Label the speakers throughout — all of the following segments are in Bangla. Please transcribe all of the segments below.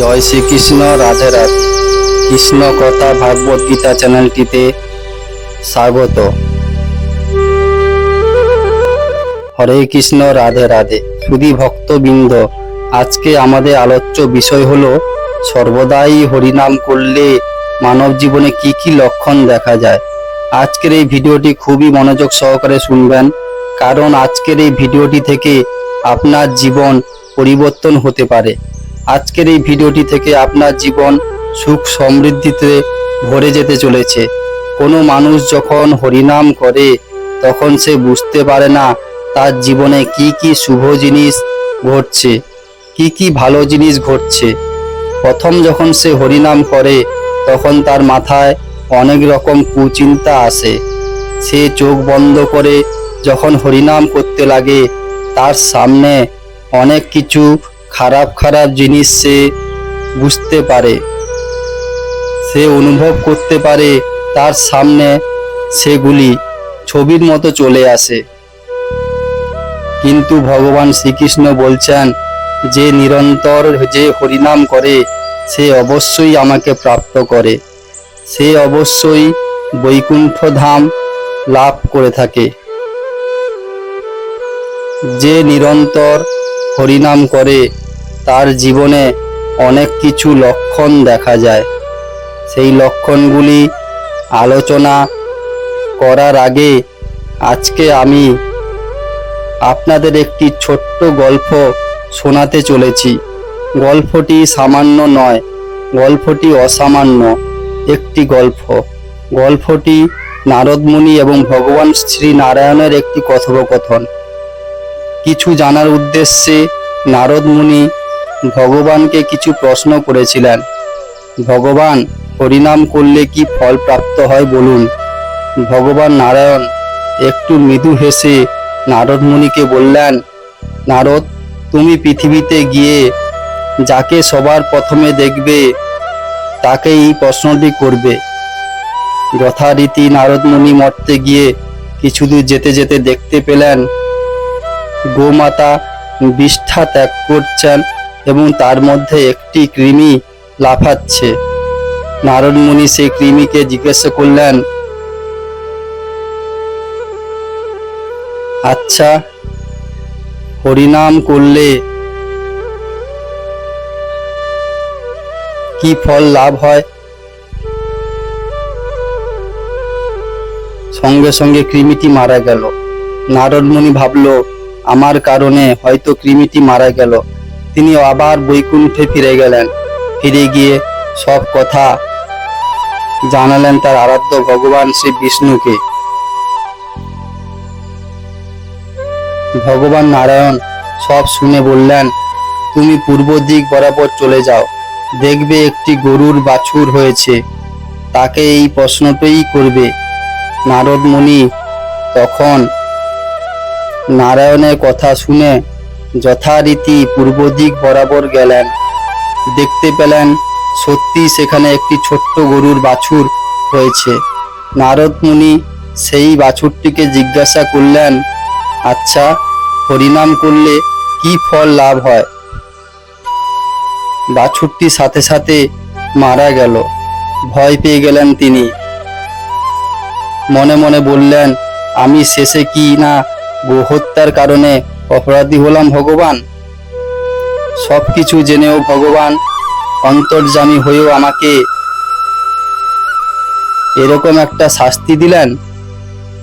Speaker 1: জয় শ্রীকৃষ্ণ রাধে রাধে কৃষ্ণ কথা ভাগবত গীতা চ্যানেলটিতে স্বাগত হরে কৃষ্ণ রাধে রাধে সুধি ভক্তবৃন্দ আজকে আমাদের আলোচ্য বিষয় হলো সর্বদাই হরিনাম করলে মানব জীবনে কি কি লক্ষণ দেখা যায় আজকের এই ভিডিওটি খুবই মনোযোগ সহকারে শুনবেন কারণ আজকের এই ভিডিওটি থেকে আপনার জীবন পরিবর্তন হতে পারে আজকের এই ভিডিওটি থেকে আপনার জীবন সুখ সমৃদ্ধিতে ভরে যেতে চলেছে কোনো মানুষ যখন হরিনাম করে তখন সে বুঝতে পারে না তার জীবনে কি কি শুভ জিনিস ঘটছে কি কি ভালো জিনিস ঘটছে প্রথম যখন সে হরিনাম করে তখন তার মাথায় অনেক রকম কুচিন্তা আসে সে চোখ বন্ধ করে যখন হরিনাম করতে লাগে তার সামনে অনেক কিছু খারাপ খারাপ জিনিস সে বুঝতে পারে সে অনুভব করতে পারে তার সামনে সেগুলি ছবির মতো চলে আসে কিন্তু ভগবান শ্রীকৃষ্ণ বলছেন যে নিরন্তর যে হরিনাম করে সে অবশ্যই আমাকে প্রাপ্ত করে সে অবশ্যই বৈকুণ্ঠ ধাম লাভ করে থাকে যে নিরন্তর হরিনাম করে তার জীবনে অনেক কিছু লক্ষণ দেখা যায় সেই লক্ষণগুলি আলোচনা করার আগে আজকে আমি আপনাদের একটি ছোট্ট গল্প শোনাতে চলেছি গল্পটি সামান্য নয় গল্পটি অসামান্য একটি গল্প গল্পটি নারদমুনি এবং ভগবান শ্রী নারায়ণের একটি কথোপকথন কিছু জানার উদ্দেশ্যে নারদমুনি ভগবানকে কিছু প্রশ্ন করেছিলেন ভগবান হরিনাম করলে কি ফল প্রাপ্ত হয় বলুন ভগবান নারায়ণ একটু মৃদু হেসে নারদমণিকে বললেন নারদ তুমি পৃথিবীতে গিয়ে যাকে সবার প্রথমে দেখবে তাকে এই প্রশ্নটি করবে যথারীতি নারদমণি মর্তে গিয়ে কিছুদূর যেতে যেতে দেখতে পেলেন গোমাতা বিষ্ঠা ত্যাগ করছেন এবং তার মধ্যে একটি কৃমি লাফাচ্ছে নারদ মুনি সেই কৃমিকে জিজ্ঞাসা করলেন আচ্ছা হরিনাম করলে কি ফল লাভ হয় সঙ্গে সঙ্গে কৃমিটি মারা গেল নারদমণি ভাবল আমার কারণে হয়তো কৃমিটি মারা গেল তিনি আবার বৈকুণ্ঠে ফিরে গেলেন ফিরে গিয়ে সব কথা জানালেন তার আরাধ্য ভগবান শ্রী বিষ্ণুকে ভগবান নারায়ণ সব শুনে বললেন তুমি পূর্ব দিক বরাবর চলে যাও দেখবে একটি গরুর বাছুর হয়েছে তাকে এই প্রশ্নটাই করবে মুনি তখন নারায়ণের কথা শুনে যথারীতি পূর্ব দিক বরাবর গেলেন দেখতে পেলেন সত্যি সেখানে একটি ছোট্ট গরুর বাছুর হয়েছে নারদ মুনি সেই বাছুরটিকে জিজ্ঞাসা করলেন আচ্ছা হরিনাম করলে কি ফল লাভ হয় বাছুরটি সাথে সাথে মারা গেল ভয় পেয়ে গেলেন তিনি মনে মনে বললেন আমি শেষে কি না গোহত্যার কারণে অপরাধী হলাম ভগবান সব কিছু জেনেও ভগবান অন্তর্জামী হয়েও আমাকে এরকম একটা শাস্তি দিলেন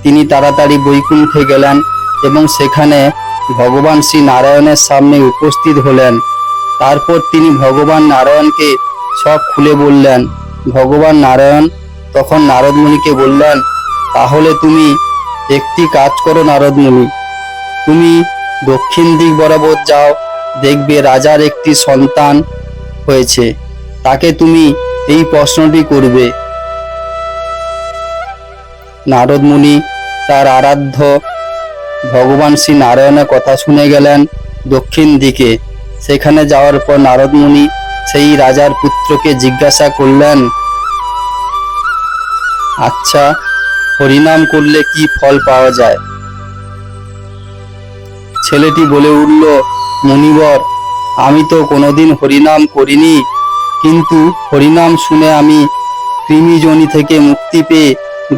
Speaker 1: তিনি তাড়াতাড়ি বৈকুণ্ঠে গেলেন এবং সেখানে ভগবান শ্রী নারায়ণের সামনে উপস্থিত হলেন তারপর তিনি ভগবান নারায়ণকে সব খুলে বললেন ভগবান নারায়ণ তখন নারদমণিকে বললেন তাহলে তুমি একটি কাজ করো নারদমণি তুমি দক্ষিণ দিক বরাবর যাও দেখবে রাজার একটি সন্তান হয়েছে তাকে তুমি এই প্রশ্নটি করবে নারদমুনি তার আরাধ্য ভগবান শ্রী নারায়ণের কথা শুনে গেলেন দক্ষিণ দিকে সেখানে যাওয়ার পর নারদ সেই রাজার পুত্রকে জিজ্ঞাসা করলেন আচ্ছা হরিনাম করলে কি ফল পাওয়া যায় ছেলেটি বলে উঠল মনিবর আমি তো কোনোদিন হরিনাম করিনি কিন্তু হরিনাম শুনে আমি কৃমিজনি থেকে মুক্তি পেয়ে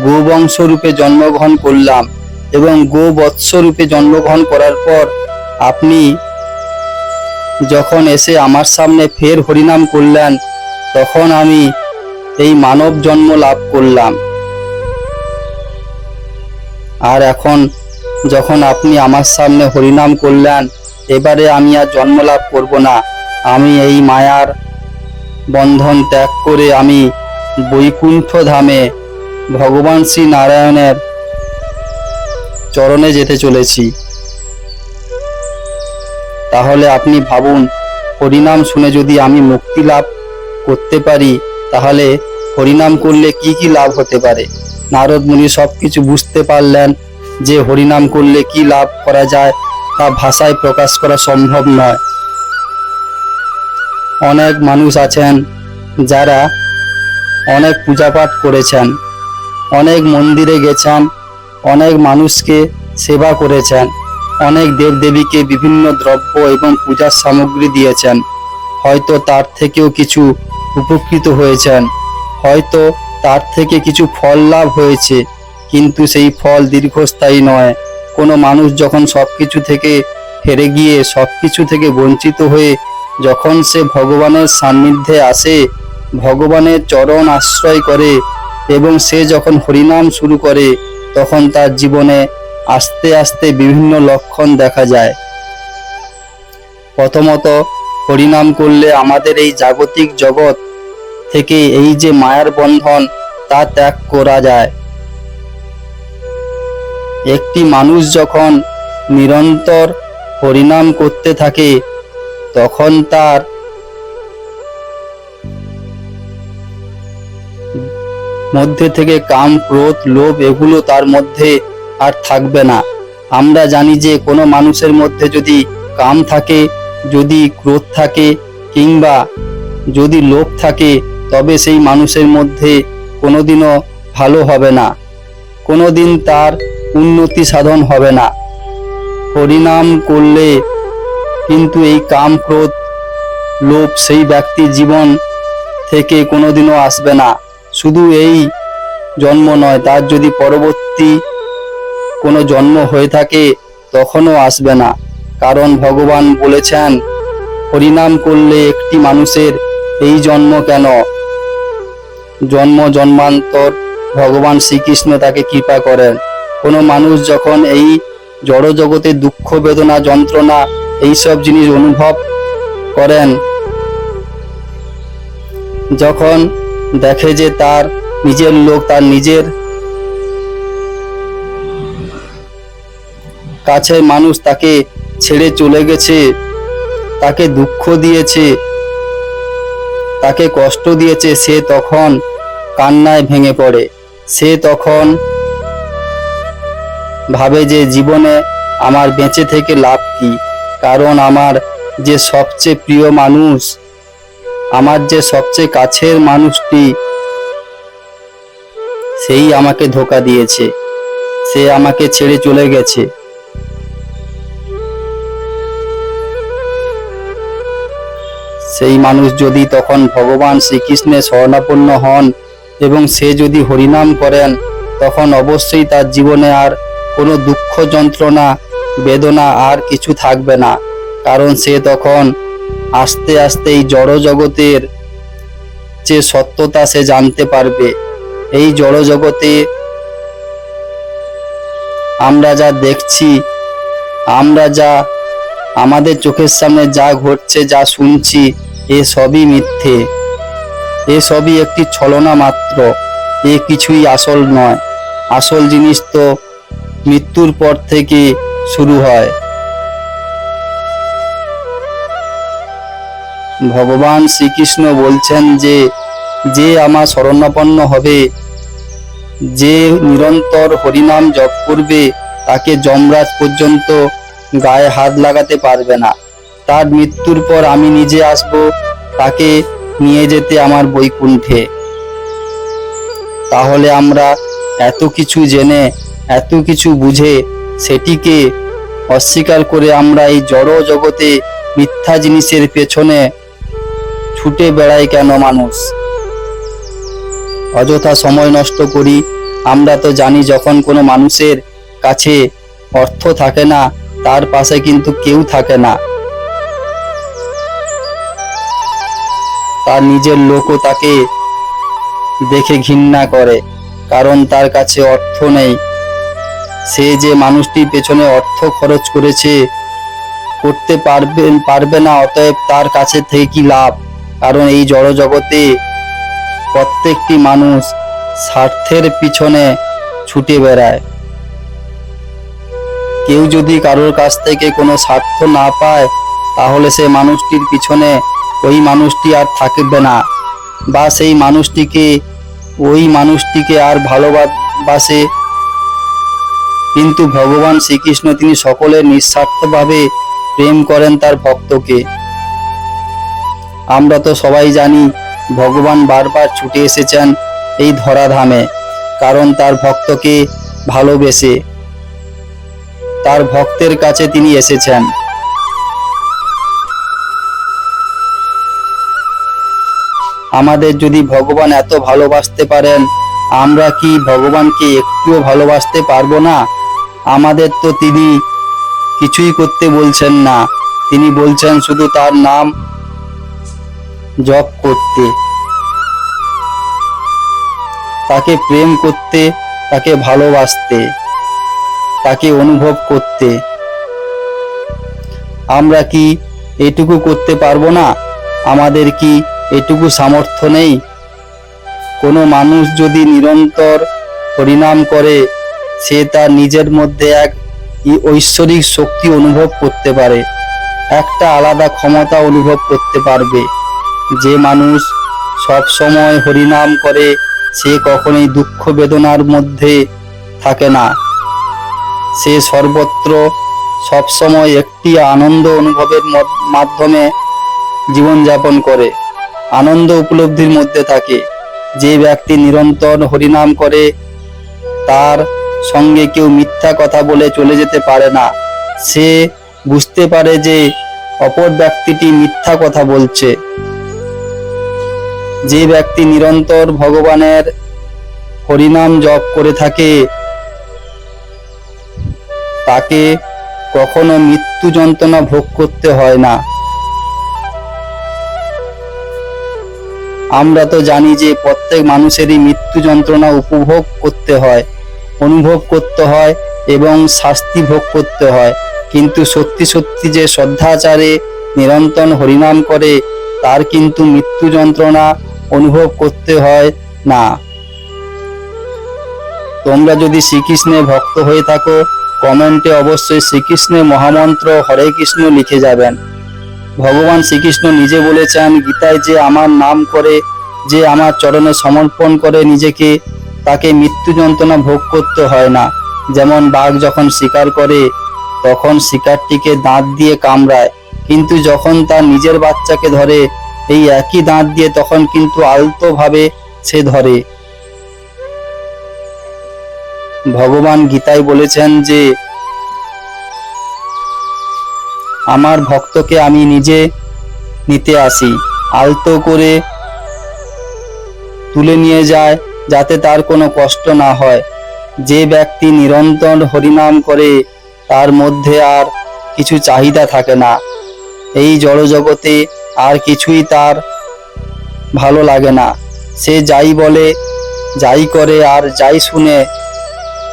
Speaker 1: গোবংশরূপে জন্মগ্রহণ করলাম এবং গো জন্মগ্রহণ করার পর আপনি যখন এসে আমার সামনে ফের হরিনাম করলেন তখন আমি এই মানব জন্ম লাভ করলাম আর এখন যখন আপনি আমার সামনে হরিনাম করলেন এবারে আমি আর জন্ম লাভ করব না আমি এই মায়ার বন্ধন ত্যাগ করে আমি বৈকুণ্ঠ ধামে ভগবান শ্রী নারায়ণের চরণে যেতে চলেছি তাহলে আপনি ভাবুন হরিনাম শুনে যদি আমি মুক্তি লাভ করতে পারি তাহলে হরিনাম করলে কি কি লাভ হতে পারে নারদ মুনি সব কিছু বুঝতে পারলেন যে হরিনাম করলে কি লাভ করা যায় তা ভাষায় প্রকাশ করা সম্ভব নয় অনেক মানুষ আছেন যারা অনেক পূজাপাঠ করেছেন অনেক মন্দিরে গেছেন অনেক মানুষকে সেবা করেছেন অনেক দেবদেবীকে বিভিন্ন দ্রব্য এবং পূজার সামগ্রী দিয়েছেন হয়তো তার থেকেও কিছু উপকৃত হয়েছেন হয়তো তার থেকে কিছু ফল লাভ হয়েছে কিন্তু সেই ফল দীর্ঘস্থায়ী নয় কোনো মানুষ যখন সব কিছু থেকে হেরে গিয়ে সব কিছু থেকে বঞ্চিত হয়ে যখন সে ভগবানের সান্নিধ্যে আসে ভগবানের চরণ আশ্রয় করে এবং সে যখন হরিনাম শুরু করে তখন তার জীবনে আস্তে আস্তে বিভিন্ন লক্ষণ দেখা যায় প্রথমত হরিনাম করলে আমাদের এই জাগতিক জগৎ থেকে এই যে মায়ার বন্ধন তা ত্যাগ করা যায় একটি মানুষ যখন নিরন্তর হরিনাম করতে থাকে তখন তার মধ্যে থেকে কাম ক্রোধ লোভ এগুলো তার মধ্যে আর থাকবে না আমরা জানি যে কোনো মানুষের মধ্যে যদি কাম থাকে যদি ক্রোধ থাকে কিংবা যদি লোভ থাকে তবে সেই মানুষের মধ্যে কোনোদিনও ভালো হবে না কোনোদিন তার উন্নতি সাধন হবে না হরিনাম করলে কিন্তু এই কাম ক্রোধ লোভ সেই ব্যক্তির জীবন থেকে কোনোদিনও আসবে না শুধু এই জন্ম নয় তার যদি পরবর্তী কোনো জন্ম হয়ে থাকে তখনও আসবে না কারণ ভগবান বলেছেন হরিনাম করলে একটি মানুষের এই জন্ম কেন জন্ম জন্মান্তর ভগবান শ্রীকৃষ্ণ তাকে কৃপা করেন কোনো মানুষ যখন এই জড় জগতে দুঃখ বেদনা যন্ত্রণা এইসব জিনিস অনুভব করেন যখন দেখে যে তার নিজের লোক তার নিজের কাছে মানুষ তাকে ছেড়ে চলে গেছে তাকে দুঃখ দিয়েছে তাকে কষ্ট দিয়েছে সে তখন কান্নায় ভেঙে পড়ে সে তখন ভাবে যে জীবনে আমার বেঁচে থেকে লাভ কি কারণ আমার যে সবচেয়ে প্রিয় মানুষ আমার যে সবচেয়ে কাছের মানুষটি সেই আমাকে ধোকা দিয়েছে সে আমাকে ছেড়ে চলে গেছে সেই মানুষ যদি তখন ভগবান শ্রীকৃষ্ণে স্বর্ণাপন্ন হন এবং সে যদি হরিনাম করেন তখন অবশ্যই তার জীবনে আর কোনো দুঃখ যন্ত্রণা বেদনা আর কিছু থাকবে না কারণ সে তখন আস্তে আস্তে এই জড় জগতের যে সত্যতা সে জানতে পারবে এই জড় জগতে আমরা যা দেখছি আমরা যা আমাদের চোখের সামনে যা ঘটছে যা শুনছি এ সবই মিথ্যে এ সবই একটি ছলনা মাত্র এ কিছুই আসল নয় আসল জিনিস তো মৃত্যুর পর থেকে শুরু হয় ভগবান শ্রীকৃষ্ণ বলছেন যে যে আমার শরণাপন্ন হবে যে নিরন্তর হরিনাম জপ করবে তাকে যমরাজ পর্যন্ত গায়ে হাত লাগাতে পারবে না তার মৃত্যুর পর আমি নিজে আসব তাকে নিয়ে যেতে আমার বৈকুণ্ঠে তাহলে আমরা এত কিছু জেনে এত কিছু বুঝে সেটিকে অস্বীকার করে আমরা এই জড় জগতে মিথ্যা জিনিসের পেছনে ছুটে বেড়াই কেন মানুষ অযথা সময় নষ্ট করি আমরা তো জানি যখন কোনো মানুষের কাছে অর্থ থাকে না তার পাশে কিন্তু কেউ থাকে না তার নিজের লোকও তাকে দেখে ঘৃণা করে কারণ তার কাছে অর্থ নেই সে যে মানুষটি পেছনে অর্থ খরচ করেছে করতে পারবেন পারবে না অতএব তার কাছে থেকে কি লাভ কারণ এই জড়জগতে প্রত্যেকটি মানুষ স্বার্থের পিছনে ছুটে বেড়ায় কেউ যদি কারোর কাছ থেকে কোনো স্বার্থ না পায় তাহলে সে মানুষটির পিছনে ওই মানুষটি আর থাকবে না বা সেই মানুষটিকে ওই মানুষটিকে আর ভালোবাসে কিন্তু ভগবান শ্রীকৃষ্ণ তিনি সকলের নিঃস্বার্থভাবে প্রেম করেন তার ভক্তকে আমরা তো সবাই জানি ভগবান বারবার ছুটে এসেছেন এই ধরাধামে কারণ তার ভক্তকে ভালোবেসে তার ভক্তের কাছে তিনি এসেছেন আমাদের যদি ভগবান এত ভালোবাসতে পারেন আমরা কি ভগবানকে একটুও ভালোবাসতে পারবো না আমাদের তো তিনি কিছুই করতে বলছেন না তিনি বলছেন শুধু তার নাম জপ করতে তাকে প্রেম করতে তাকে ভালোবাসতে তাকে অনুভব করতে আমরা কি এটুকু করতে পারবো না আমাদের কি এটুকু সামর্থ্য নেই কোনো মানুষ যদি নিরন্তর পরিণাম করে সে তার নিজের মধ্যে এক ঐশ্বরিক শক্তি অনুভব করতে পারে একটা আলাদা ক্ষমতা অনুভব করতে পারবে যে মানুষ সব সময় হরিনাম করে সে কখনোই দুঃখ বেদনার মধ্যে থাকে না সে সর্বত্র সবসময় একটি আনন্দ অনুভবের মাধ্যমে জীবনযাপন করে আনন্দ উপলব্ধির মধ্যে থাকে যে ব্যক্তি নিরন্তর হরিনাম করে তার সঙ্গে কেউ মিথ্যা কথা বলে চলে যেতে পারে না সে বুঝতে পারে যে অপর ব্যক্তিটি মিথ্যা কথা বলছে যে ব্যক্তি নিরন্তর ভগবানের হরিনাম জপ করে থাকে তাকে কখনো মৃত্যু যন্ত্রণা ভোগ করতে হয় না আমরা তো জানি যে প্রত্যেক মানুষেরই মৃত্যু যন্ত্রণা উপভোগ করতে হয় অনুভব করতে হয় এবং শাস্তি ভোগ করতে হয় কিন্তু সত্যি সত্যি যে শ্রদ্ধাচারে নিরন্তর হরিনাম করে তার কিন্তু মৃত্যু যন্ত্রণা অনুভব করতে হয় না তোমরা যদি শ্রীকৃষ্ণে ভক্ত হয়ে থাকো কমেন্টে অবশ্যই শ্রীকৃষ্ণের মহামন্ত্র হরে কৃষ্ণ লিখে যাবেন ভগবান শ্রীকৃষ্ণ নিজে বলেছেন গীতায় যে আমার নাম করে যে আমার চরণে সমর্পণ করে নিজেকে তাকে মৃত্যু যন্ত্রণা ভোগ করতে হয় না যেমন বাঘ যখন শিকার করে তখন শিকারটিকে দাঁত দিয়ে কামড়ায় কিন্তু যখন তার নিজের বাচ্চাকে ধরে এই একই দাঁত দিয়ে তখন কিন্তু আলতোভাবে সে ধরে ভগবান গীতায় বলেছেন যে আমার ভক্তকে আমি নিজে নিতে আসি আলতো করে তুলে নিয়ে যায় যাতে তার কোনো কষ্ট না হয় যে ব্যক্তি নিরন্তর হরিনাম করে তার মধ্যে আর কিছু চাহিদা থাকে না এই জড়জগতে আর কিছুই তার ভালো লাগে না সে যাই বলে যাই করে আর যাই শুনে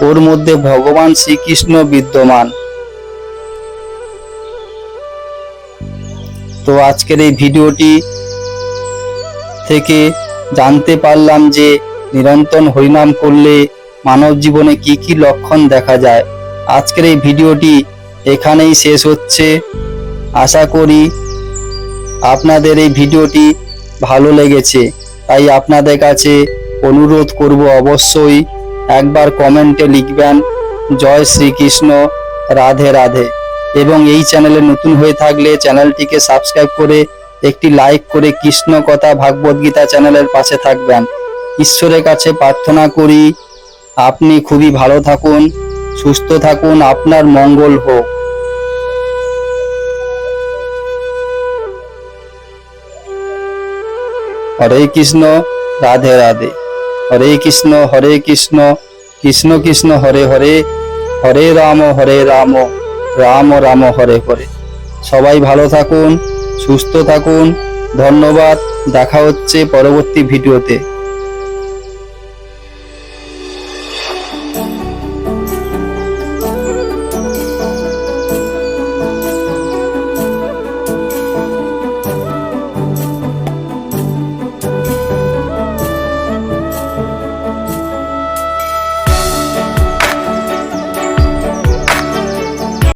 Speaker 1: ওর মধ্যে ভগবান শ্রীকৃষ্ণ বিদ্যমান তো আজকের এই ভিডিওটি থেকে জানতে পারলাম যে নিরন্তন হরিনাম করলে মানব জীবনে কি কি লক্ষণ দেখা যায় আজকের এই ভিডিওটি এখানেই শেষ হচ্ছে আশা করি আপনাদের এই ভিডিওটি ভালো লেগেছে তাই আপনাদের কাছে অনুরোধ করব অবশ্যই একবার কমেন্টে লিখবেন জয় শ্রীকৃষ্ণ রাধে রাধে এবং এই চ্যানেলে নতুন হয়ে থাকলে চ্যানেলটিকে সাবস্ক্রাইব করে একটি লাইক করে কৃষ্ণ কথা ভাগবত গীতা চ্যানেলের পাশে থাকবেন ঈশ্বরের কাছে প্রার্থনা করি আপনি খুবই ভালো থাকুন সুস্থ থাকুন আপনার মঙ্গল হোক হরে কৃষ্ণ রাধে রাধে হরে কৃষ্ণ হরে কৃষ্ণ কৃষ্ণ কৃষ্ণ হরে হরে হরে রাম হরে রাম রাম রাম হরে হরে সবাই ভালো থাকুন সুস্থ থাকুন ধন্যবাদ দেখা হচ্ছে পরবর্তী ভিডিওতে